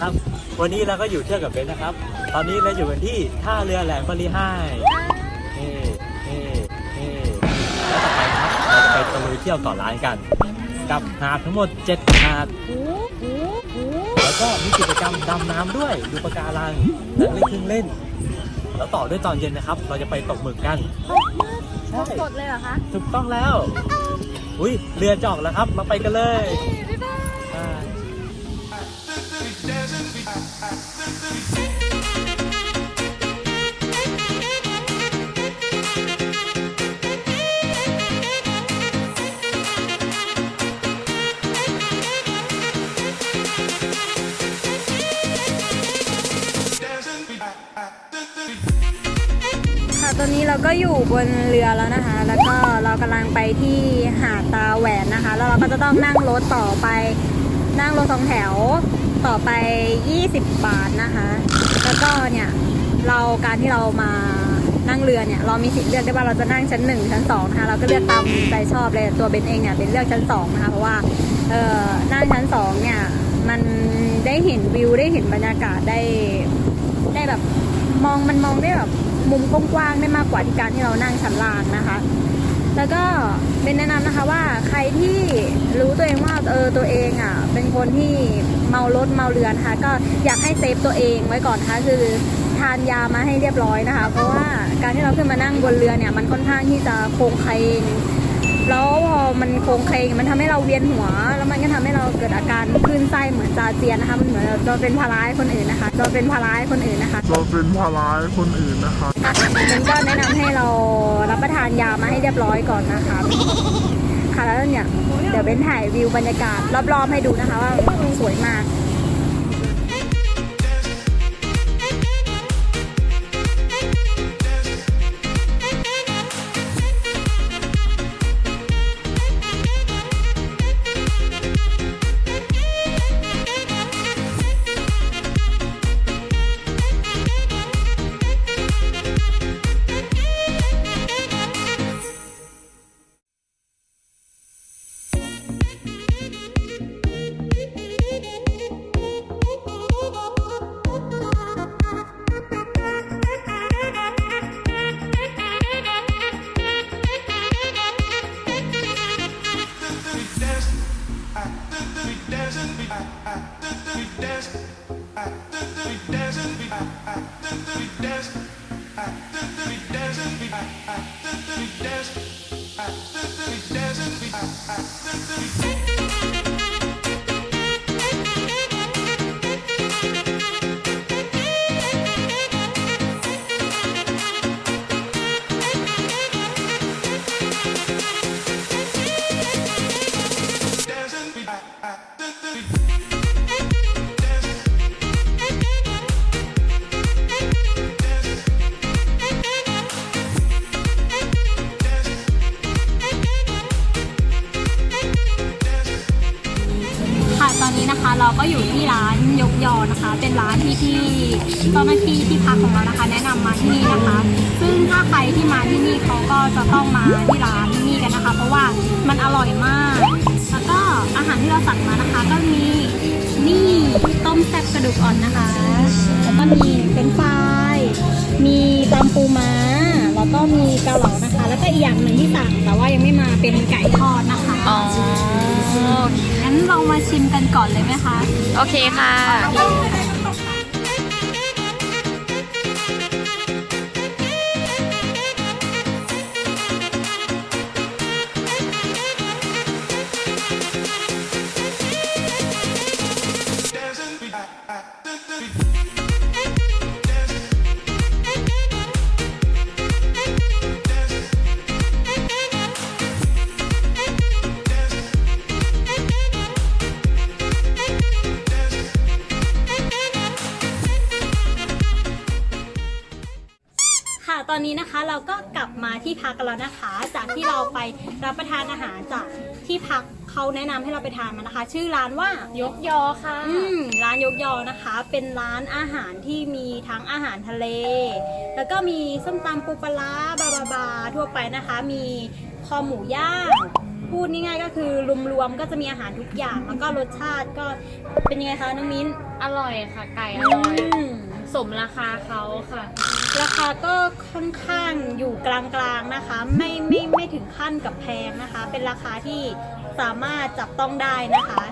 ครับ วันนี้เราก็อยู่เที่ยวกับเบนนะครับ ตอนนี้เราอยู่กันที่ท่าเรือแหลมบริหายเฮ้เฮ้เฮ้แล้วต่อไปครับเราจะไปตะลุยเที่ยวเกาะล้านกัน กับหาดทั้งหมด 7 หาด แล้วก็มีกิจกรรมดำน้ำด้วย ดูปะการังและเล่นเครื่องเล่น แล้วต่อด้วยตอนเย็นนะครับ เราจะไปตกหมึกกันใช่สดเลยเหรอคะ ถูกต้องแล้ว อุ้ยเรือจอกแล้วครับ มาไปกันเลย ค่ะตอนนี้เราก็อยู่บนเรือแล้วนะคะ แล้วก็เรากำลังไปที่หาดตาแหวนนะคะ แล้วเราก็จะต้องนั่งรถต่อไป นั่งรถสองแถว ต่อไป 20 บาทนะคะ แล้วก็เนี่ยเราการที่เรามานั่งเรือเนี่ยเรามีสิทธิ์เลือกได้ว่าเราจะนั่งชั้นหนึ่งชั้นสองนะคะเราก็เลือกตามใจชอบเลยตัวเบนเองเนี่ยเป็นเลือกชั้นสองนะคะเพราะว่าเออนั่งชั้นสองเนี่ยมันได้เห็นวิวได้เห็นบรรยากาศได้ได้แบบมองมันมองได้แบบมุมกว้างๆได้มากกว่าที่การที่เรานั่งชั้นล่างนะคะ แล้วก็เป็นแนะนำนะคะว่าใครที่รู้ตัวเองว่าเออตัวเองอะ เป็นคนที่เมารถเมาเรือนะคะก็อยากให้เซฟตัวเองไว้ก่อนนะคะคือทานยามาให้เรียบร้อยนะคะ เพราะว่าการที่เราขึ้นมานั่งบนเรือเนี่ย มันค่อนข้างที่จะโค้งเคงแล้วพอมันโค้งเคงมันทำให้เราเวียนหัว แล้วมันก็ทำให้เราเกิดอาการคลื่นไส้เหมือนจาเจียนนะคะ มันเหมือนเราเป็นภาระให้คนอื่นนะคะเราเป็นภาระให้คนอื่นนะคะเราเป็นภาระให้คนอื่นนะคะมันก็แนะนำให้เรารับประทานยามาให้เรียบร้อยก่อนนะคะ ค่ะแล้วเนี่ยเดี๋ยวเบ้นถ่ายวิวบรรยากาศรอบๆให้ดูนะคะว่าสวยมาก ค่ะ เป็นร้านที่ที่เจ้าหน้าที่ที่พักของเรานะคะ แนะนำมาที่นี่นะคะ ซึ่งถ้าใครที่มาที่นี่เขาก็จะต้องมาที่ร้านที่นี้กันนะคะ เพราะว่ามันอร่อยมาก แล้วก็อาหารที่เราสั่งมานะคะ ก็มีนี่ต้มแซ่บกระดูกอ่อนนะคะ แล้วก็มีเป็นฟราย มีตำปูม้า แล้วก็มีเกาเหลานะคะ แล้วก็อีกอย่างหนึ่งที่สั่งแต่ว่ายังไม่มาเป็นไก่ทอดนะคะอ๋อ งั้นเรามาชิมกันก่อนเลยไหมคะ โอเคค่ะ อนนี้นะคะเราก็กลับมาที่พักกันแล้วนะคะ จากที่เราไปรับประทานอาหารจากที่พักเขาแนะนำให้เราไปทานมานะคะ ชื่อร้านว่ายกยอค่ะ อืมร้านยกยอนะคะ เป็นร้านอาหารที่มีทั้งอาหารทะเล แล้วก็มีส้มตำปูปลาร้าบาบาบาทั่วไปนะคะ มีคอหมูย่างพูดง่ายๆก็คือรวมๆก็จะมีอาหารทุกอย่างแล้วก็รสชาติก็เป็นยังไงคะน้องมิ้นอร่อยค่ะ ไก่ออืร่อยมสมราคาเขาค่ะ ราคาก็ค่อนข้างอยู่กลางๆนะคะ ไม่ไม่ไม่ถึงขั้นกับแพงนะคะ เป็นราคาที่สามารถจับต้องได้นะคะ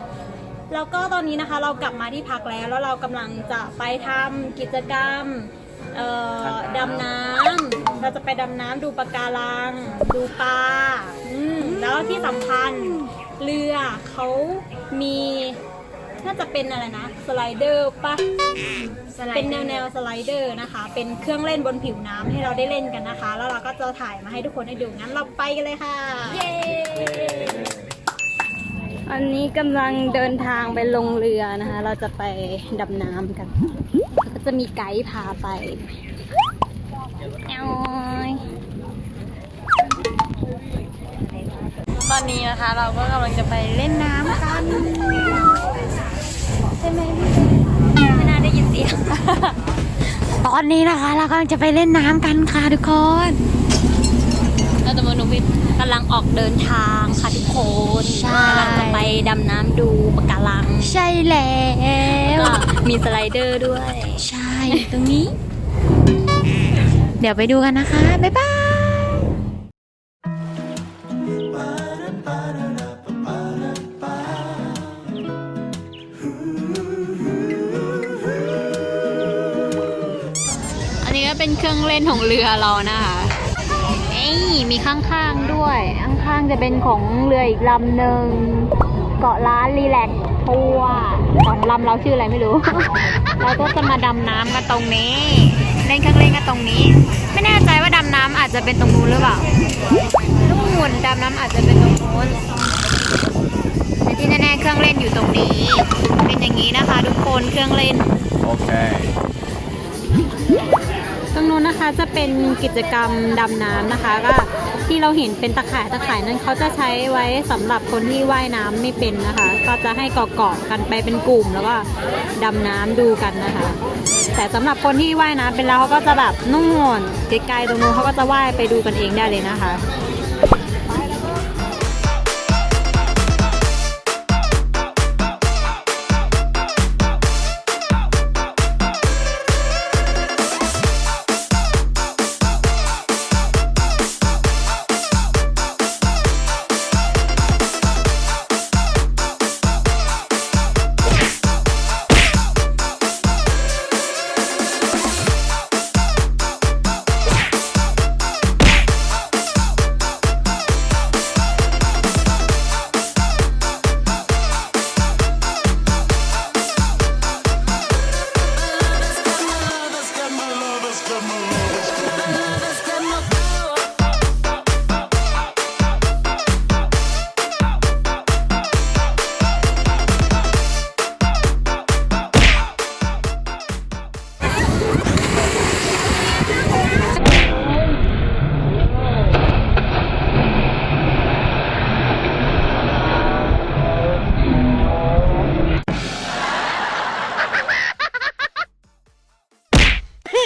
แล้วก็ตอนนี้นะคะเรากลับมาที่พักแล้ว แล้วเรากำลังจะไปทำกิจกรรมดำน้ำเราจะไปดำน้ำดูปะการัง ดูปลาแล้วที่สำคัญเรือเขามี น่าจะเป็นอะไรนะสไลเดอร์ปะสไลเป็นเดแนอวร์แนวสไลเดอร์นะคะ เป็นเครื่องเล่นบนผิวน้ำให้เราได้เล่นกันนะคะ แล้วเราก็จะถ่ายมาให้ทุกคนได้ดูงั้นเราไปกันเลยค่ะเย้อันนี้กำลังเดินทางไปลงเรือนะคะ เราจะไปดำน้ำกันก็จะมีไกด์พาไปแอว อนนี้นะคะ เราก็กำลังจะไปเล่นน้ำกันใช่ไหมพี่ไม่น่าได้ยินเสียง ตอนนี้นะคะ เรากำลังจะไปเล่นน้ำกันค่ะทุกคนเราจะมาหนูวิทกำลังออกเดินทางค่ะทุกคนใช่กำลังจะไปดำน้ำดูปะการัง ใช่แล้แล้ววก็มีสไลเดอร์ด้วย ใช่ตรงนี้ เดี๋ยวไปดูกันนะคะ บ๊ายบาย เป็นเครื่องเล่นของเรือเรานะคะเอ้ยมีข้างๆด้วย ข้างๆจะเป็นของเรืออีกลำหนึ่งเกาะล้านรีแลกซ์ทัวร์สองลำเราชื่ออะไรไม่รู้ เราก็จะมาดำน้ำกันตรงนี้ เล่นเครื่องเล่นกันตรงนี้ ไม่แน่ใจว่าดำน้ำอาจจะเป็นตรงนู้นหรือเปล่านู่นดำน้ำอาจจะเป็นตรงนู้นแต่ที่แน่ๆเครื่องเล่นอยู่ตรงนี้ เป็นอย่างนี้นะคะ ทุกคนเครื่องเล่นโอเค ตรงนู้นนะคะจะเป็นกิจกรรมดำน้ำนะคะก็ที่เราเห็นเป็นตะข่ายตะข่ายนั้นเขาจะใช้ไว้สำหรับคนที่ว่ายน้ำไม่เป็นนะคะ ก็จะให้เกาะๆกันไปเป็นกลุ่มแล้วก็ดำน้ำดูกันนะคะ แต่สำหรับคนที่ว่ายน้ำเป็นแล้วเขาก็จะแบบนุ่งนไกลๆตรงนู้นเขาก็จะว่ายไปดูกันเองได้เลยนะคะ